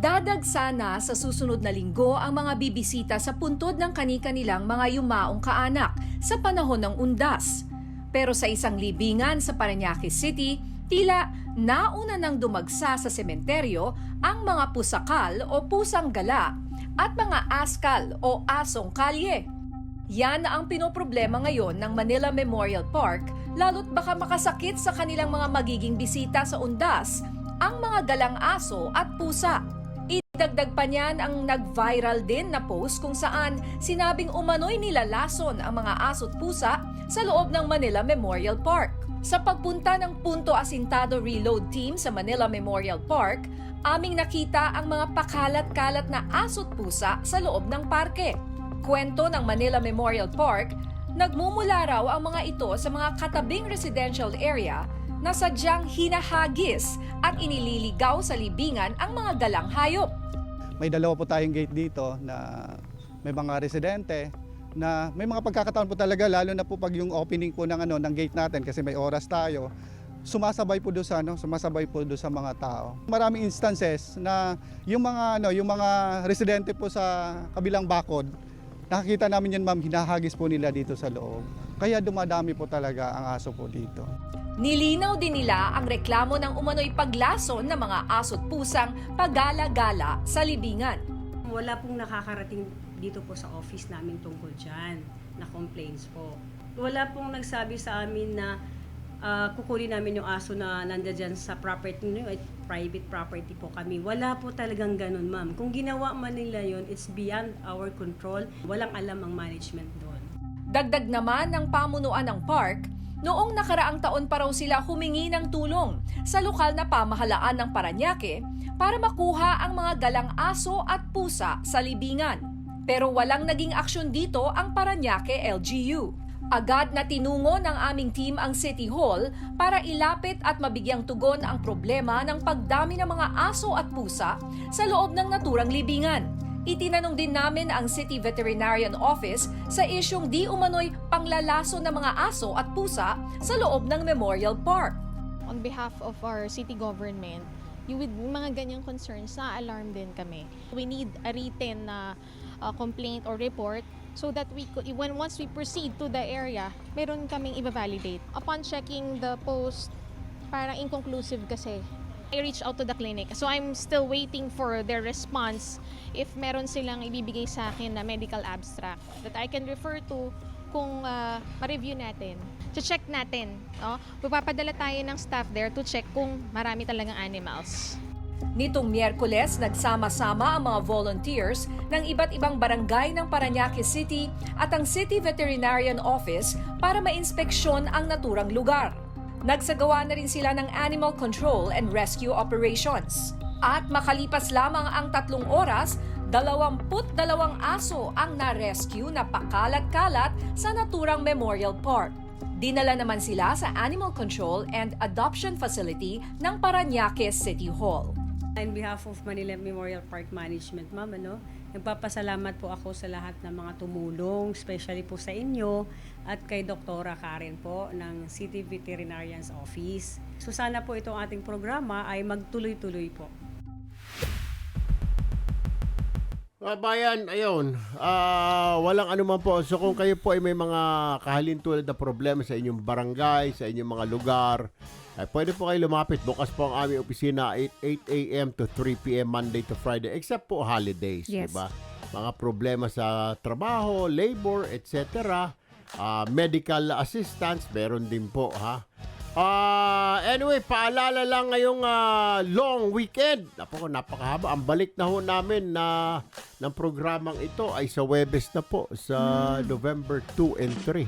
Dadag sana sa susunod na linggo ang mga bibisita sa puntod ng kani-kanilang mga yumaong kaanak sa panahon ng undas. Pero sa isang libingan sa Parañaque City, tila nauna nang dumagsa sa sementeryo ang mga pusakal o pusang gala at mga askal o asong kalye. Yan ang pinoproblema ngayon ng Manila Memorial Park lalo't baka makasakit sa kanilang mga magiging bisita sa undas ang mga galang aso at pusa. Idagdag pa niyan ang nag-viral din na post kung saan sinabing umano'y nilalason ang mga aso't pusa sa loob ng Manila Memorial Park. Sa pagpunta ng Punto Asintado Reload Team sa Manila Memorial Park, aming nakita ang mga pakalat-kalat na aso't pusa sa loob ng parke. Kwento ng Manila Memorial Park, nagmumula raw ang mga ito sa mga katabing residential area na sadyang hinahagis at inililigaw sa libingan ang mga galang hayop. May dalawa po tayong gate dito na may mga residente na may mga pagkakataon po talaga lalo na po pag yung opening po ng ano ng gate natin kasi may oras tayo sumasabay po do sa ano sumasabay po do sa mga tao. Maraming instances na yung mga ano yung mga residente po sa kabilang bakod nakikita namin yan ma'am hinahagis po nila dito sa loob. Kaya dumadami po talaga ang aso po dito. Nilinaw din nila ang reklamo ng umano'y paglason ng mga aso't pusang pagala-gala sa libingan. Wala pong nakakarating dito po sa office namin tungkol dyan na complaints po. Wala pong nagsabi sa amin na ah, kukunin namin yung aso na nandiyan sa property nyo, private property po kami. Wala po talagang ganun, ma'am. Kung ginawa man nila yon it's beyond our control. Walang alam ang management doon. Dagdag naman ng pamunuan ng park, noong nakaraang taon pa raw sila humingi ng tulong sa lokal na pamahalaan ng Paranaque para makuha ang mga galang aso at pusa sa libingan. Pero walang naging aksyon dito ang Paranaque LGU. Agad na tinungo ng aming team ang City Hall para ilapit at mabigyang tugon ang problema ng pagdami ng mga aso at pusa sa loob ng naturang libingan. Itinanong din namin ang City Veterinarian Office sa isyong di umano'y panglalaso ng mga aso at pusa sa loob ng Memorial Park. on behalf of our city government, you with mga ganyang concerns, na-alarm din kami. We need a written na uh, complaint or report so that we could, when once we proceed to the area, meron kaming i-validate. Upon checking the post, parang inconclusive kasi. I reached out to the clinic. So I'm still waiting for their response if meron silang ibibigay sa akin na medical abstract that I can refer to kung uh, ma-review natin. Check natin. No? Pupapadala tayo ng staff there to check kung marami talagang animals. Nitong Miyerkules, nagsama-sama ang mga volunteers ng iba't ibang barangay ng Paranaque City at ang City Veterinarian Office para mainspeksyon ang naturang lugar. Nagsagawa na rin sila ng animal control and rescue operations. At makalipas lamang ang tatlong oras, dalawamput dalawang aso ang na-rescue na pakalat-kalat sa naturang Memorial Park. Dinala naman sila sa Animal Control and Adoption Facility ng Paranaque City Hall. On behalf of Manila Memorial Park Management, ma'am, ano, nagpapasalamat po ako sa lahat ng mga tumulong, especially po sa inyo at kay Doktora Karen po ng City Veterinarian's Office. So sana po itong ating programa ay magtuloy-tuloy po. Mga bayan, ayun, ah, walang anuman po. So kung kayo po ay may mga kahalintulad na problema sa inyong barangay, sa inyong mga lugar, ay pwede po kayo lumapit. Bukas po ang aming opisina 8, 8 a.m. to 3 p.m. Monday to Friday, except po holidays, Yes. di ba? Mga problema sa trabaho, labor, etc. ah, medical assistance, meron din po, ha? Ah, anyway, paalala lang ngayong ah, long weekend. Napo, napakahaba. Ang balik na ho namin na ng programang ito ay sa Webes na po sa November 2 and 3.